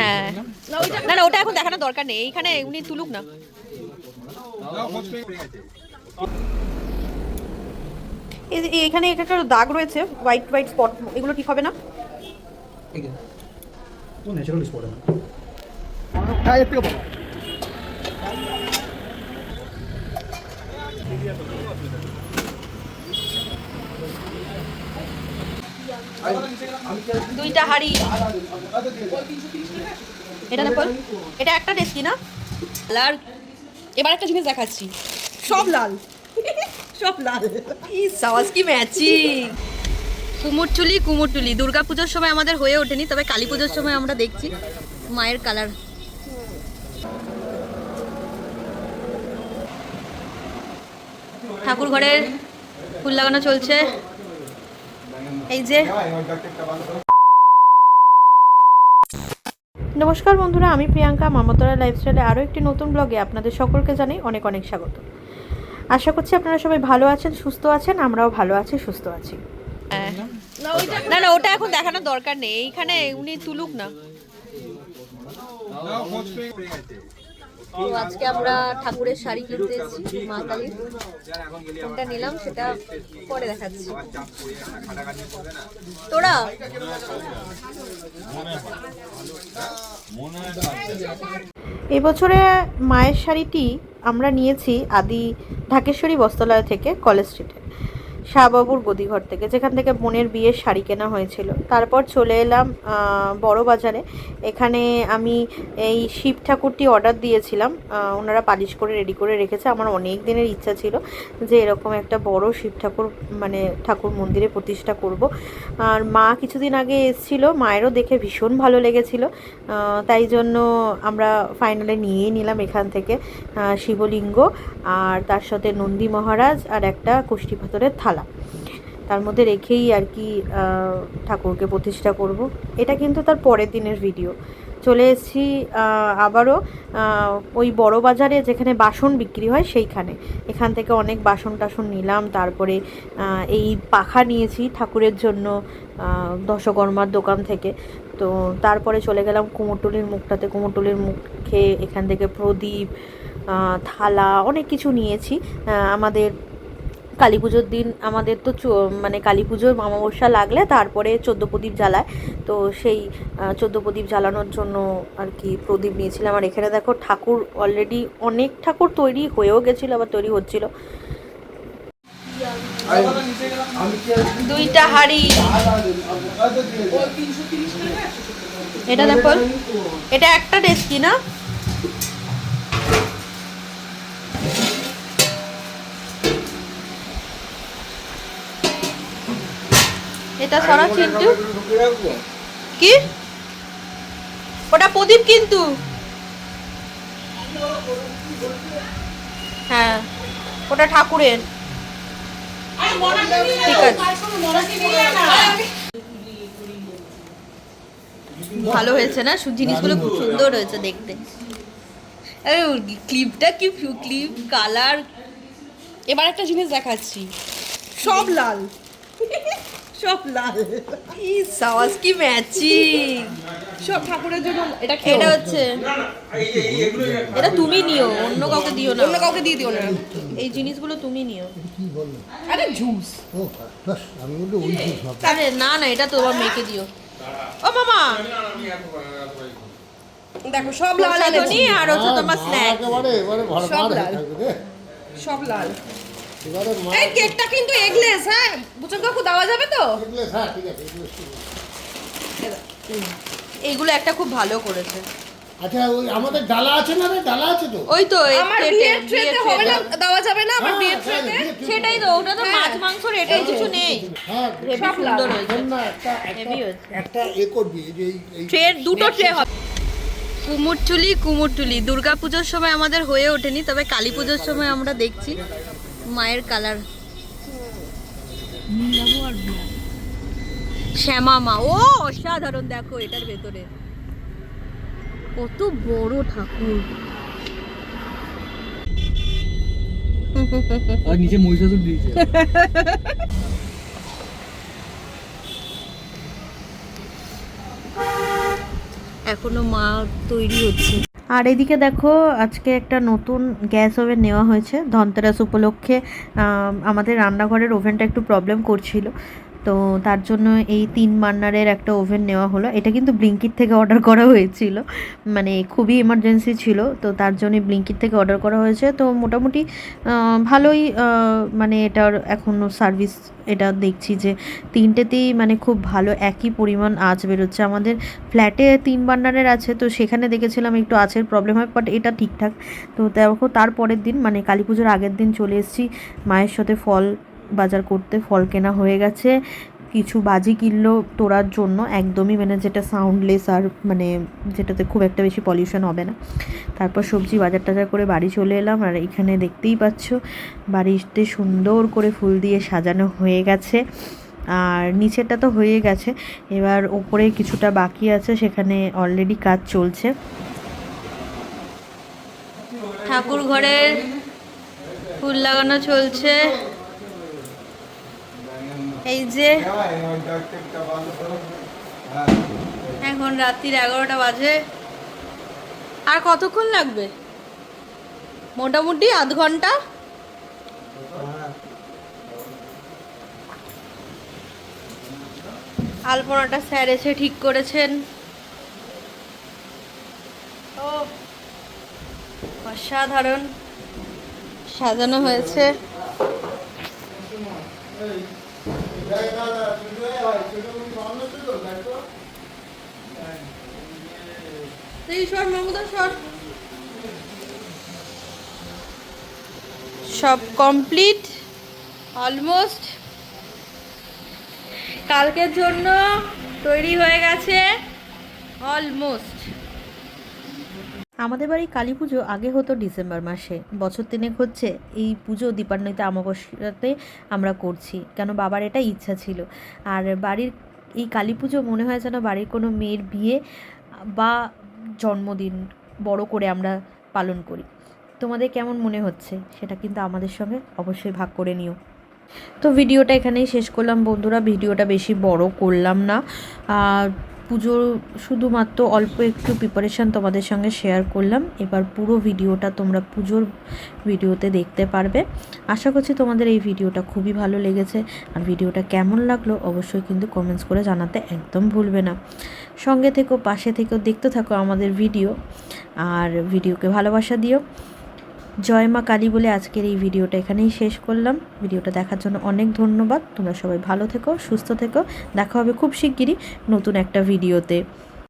হ্যাঁ। না না, ওটা এখন দেখানোর দরকার নেই। এইখানে উনি তুলুক না। এখানে একটা দাগ রয়েছে হোয়াইট হোয়াইট স্পট এগুলো ঠিক হবে না? হ্যাঁ এর থেকে বড় দুইটা হাড়ি। এটা না এটা একটা টেস্টি না? লাল। এবার একটা জিনিস দেখাচ্ছি। সব লাল। সব লাল। সাওয়াজ কি ম্যাচিং। কুমোরটুলি কুমোরটুলি। দুর্গা পুজোর সময় আমাদের হয়ে ওঠেনি, তবে কালী পুজোর সময় আমরা দেখছি মায়ের কালার। ঠাকুর ঘরের ফুল লাগানো চলছে। এই যে নমস্কার বন্ধুরা আমি প্রিয়াঙ্কা মামতরা লাইফস্টাইলে আরও একটি নতুন ব্লগে আপনাদের সকলকে জানাই অনেক অনেক স্বাগত। আশা করছি আপনারা সবাই ভালো আছেন সুস্থ আছেন আমরাও ভালো আছি সুস্থ আছি। না না ওটা এখন দেখানোর দরকার নেই এইখানে উনি তুলুক না। তো আজকে আমরা ঠাকুরের শাড়ি কিনতে এসেছি মা কালীর। কোনটা নিলাম সেটা পরে দেখাচ্ছি। তোরা? এবছরে মায়ের শাড়িটি আমরা নিয়েছি আদি ঢাকেশ্বরী বস্ত্রালয় থেকে কলেজ স্ট্রিটে। শাহবাবুর গদিঘর থেকে, যেখান থেকে বোনের বিয়ের শাড়ি কেনা হয়েছিল। তারপর চলে এলাম বড় বাজারে এখানে আমি এই শিব ঠাকুরটি অর্ডার দিয়েছিলাম। ওনারা পালিশ করে রেডি করে রেখেছে। আমার অনেক দিনের ইচ্ছা ছিল যে এরকম একটা বড় শিব ঠাকুর মানে ঠাকুর মন্দিরে প্রতিষ্ঠা করব। আর মা কিছুদিন আগে এসেছিল, মায়েরও দেখে ভীষণ ভালো লেগেছিল। তাই জন্য আমরা ফাইনালে নিয়েই নিলাম এখান থেকে শিবলিঙ্গ আর তার সাথে নন্দী মহারাজ আর একটা কুষ্টি পাথরের থালা। তার মধ্যে রেখেই আর কি ঠাকুরকে প্রতিষ্ঠা করব। এটা কিন্তু তার পরের দিনের ভিডিও চলে এসেছি আবারও ওই বড় বাজারে যেখানে বাসন বিক্রি হয় সেইখানে। এখান থেকে অনেক বাসন টাসন নিলাম, তারপরে এই পাখা নিয়েছি ঠাকুরের জন্য দশকর্মার দোকান থেকে। তো তারপরে চলে গেলাম কুমোরটুলির মুখটাতে। কুমোরটুলির মুখে এখান থেকে প্রদীপ থালা, অনেক কিছু নিয়েছি। আমাদের কালী পুজোর দিন আমাদের তো মানে কালী পুজোর অমাবস্যা লাগলে তারপরে চোদ্দ প্রদীপ জ্বালায়। তো সেই চোদ্দ প্রদীপ জ্বালানোর জন্য আর কি প্রদীপ নিয়েছিলাম। আর এখানে দেখো ঠাকুর অলরেডি অনেক ঠাকুর তৈরি হয়েও গেছিল, আবার তৈরি হচ্ছিল। দুইটা হাড়ি। এটা দেখো, এটা একটা ডেস্কি না? এটা সরা চিন্টু কি? ওটা প্রদীপ কিন্তু। হ্যাঁ ওটা ঠাকুরের। ঠিক আছে। ভালো হয়েছে না? জিনিসগুলো খুব সুন্দর হয়েছে দেখতে। আরে ক্লিপটা কি ক্লিপ কালার এবার একটা জিনিস দেখাচ্ছি। সব লাল। সব লাল। ই সাওয়াজ কি ম্যাচিং। সব ঠাকুরের জন্য এটা এটা হচ্ছে। এটা তুমি নিও অন্য কাউকে দিও না। অন্য কাউকে দিয়ে দিও না। এই জিনিসগুলো তুমি নিও। আরে জুস। ও বাস আমি বলতে ওই ভাব আরে না না এটা তোমার মেয়েকে দিও। ও মামা! দেখো সব লাল আর হচ্ছে তোমার স্ন্যাক সব লাল। সব লাল। এবারে মা এই কেকটা কিন্তু এগলেস হ্যাঁ? বুচন কাকু দেওয়া যাবে তো? হ্যাঁ ঠিক আছে এগুলো এইগুলো একটা খুব ভালো করেছে। আচ্ছা ওই আমাদের ডালা আছে না রে? ডালা আছে তো? ওই তো আমার বিয়ের বিয়ের ট্রেতে হবে না? দেওয়া যাবে না আমার হ্যাঁ, বিয়ের হ্যাঁ, ট্রেতে? সেটাই তো ওটা তো। মাছ মাংস এটাই কিছু নেই। হ্যাঁ। সুন্দর হয়েছে। না একটা Heavy একটা এ করবি যে এই- এই ট্রে দুটো ট্রে হবে। কুমোরটুলি কুমোরটুলি। দুর্গা পুজোর সময় আমাদের হয়ে ওঠেনি তবে কালী পুজোর সময় আমরা দেখছি। মায়ের কালার শ্যামা মা। ও অসাধারণ দেখো এটার ভেতরে। কত বড় ঠাকুর। আর নিচে মহিষাসুর দিয়েছে। এখনও মা তৈরি হচ্ছে। আর এদিকে দেখো, আজকে একটা নতুন গ্যাস ওভেন নেওয়া হয়েছে। ধনতেরাস উপলক্ষে আমাদের রান্নাঘরের ওভেনটা একটু প্রবলেম করছিল। তো তার জন্য এই তিন বার্নারের একটা ওভেন নেওয়া হলো। এটা কিন্তু ব্লিঙ্কিট থেকে অর্ডার করা হয়েছিল। মানে খুবই এমার্জেন্সি ছিল, তো তার জন্য ব্লিঙ্কিট থেকে অর্ডার করা হয়েছে। তো মোটামুটি ভালোই মানে এটার এখনও সার্ভিস এটা দেখছি যে তিনটেতেই মানে খুব ভালো, একই পরিমাণ আঁচ বেরোচ্ছে। আমাদের ফ্ল্যাটে তিন বার্নারের আছে, তো সেখানে দেখেছিলাম একটু আঁচের প্রবলেম হয় বাট এটা ঠিকঠাক। তো দেখো তার পরের দিন মানে কালী পুজোর আগের দিন চলে এসেছি, মায়ের সাথে ফল বাজার করতে ফল কেনা হয়ে গেছে। কিছু বাজি কিনলো তোড়ার জন্য। একদমই মানে যেটা সাউন্ডলেস আর মানে যেটাতে খুব একটা বেশি পলিউশন হবে না। তারপর সবজি বাজার টাজার করে বাড়ি চলে এলাম। আর এখানে দেখতেই পাচ্ছ, বাড়িতে সুন্দর করে ফুল দিয়ে সাজানো হয়ে গেছে। আর নিচেরটা তো হয়ে গেছে। এবার ওপরে কিছুটা বাকি আছে, সেখানে অলরেডি কাজ চলছে। ঠাকুর ঘরের ফুল লাগানো চলছে। এই যে এখন রাত্রির এগারোটা বাজে। আর কতক্ষণ লাগবে? মোটামুটি আধ ঘণ্টা? আলপনাটা স্যার এসে ঠিক করেছেন। ও, অসাধারণ। সাজানো হয়েছে এই সর মমতা সর সব কমপ্লিট অলমোস্ট কালকের জন্য তৈরি হয়ে গেছে অলমোস্ট আমাদের বাড়ি কালী পুজো আগে হতো ডিসেম্বর মাসে। বছর তিনেক হচ্ছে এই পুজো দীপান্বিতা অমাবস্যাতে আমরা করছি, কেন বাবার এটা ইচ্ছা ছিল। আর বাড়ির এই কালী পুজো মনে হয় যেন বাড়ির কোনো মেয়ের বিয়ে বা জন্মদিন বড় করে আমরা পালন করি। তোমাদের কেমন মনে হচ্ছে? সেটা কিন্তু আমাদের সঙ্গে অবশ্যই ভাগ করে নিও। তো ভিডিওটা এখানেই শেষ করলাম। বন্ধুরা, ভিডিওটা বেশি বড় করলাম না। আর পুজোর শুধুমাত্র অল্প একটু প্রিপারেশান তোমাদের সঙ্গে শেয়ার করলাম। এবার পুরো ভিডিওটা তোমরা পুজোর ভিডিওতে দেখতে পারবে। আশা করছি তোমাদের এই ভিডিওটা খুবই ভালো লেগেছে। আর ভিডিওটা কেমন লাগল অবশ্যই কিন্তু কমেন্টস করে জানাতে একদম ভুলবে না। সঙ্গে থেকো, পাশে থেকেও দেখতে থাকো আমাদের ভিডিও আর ভিডিওকে ভালোবাসা দিও। জয় মা কালী বলে আজকের এই ভিডিওটা এখানেই শেষ করলাম। ভিডিওটা দেখার জন্য অনেক ধন্যবাদ। তোমরা সবাই ভালো থেকো, সুস্থ থেকো। দেখা হবে খুব শিগগিরই নতুন একটা ভিডিওতে।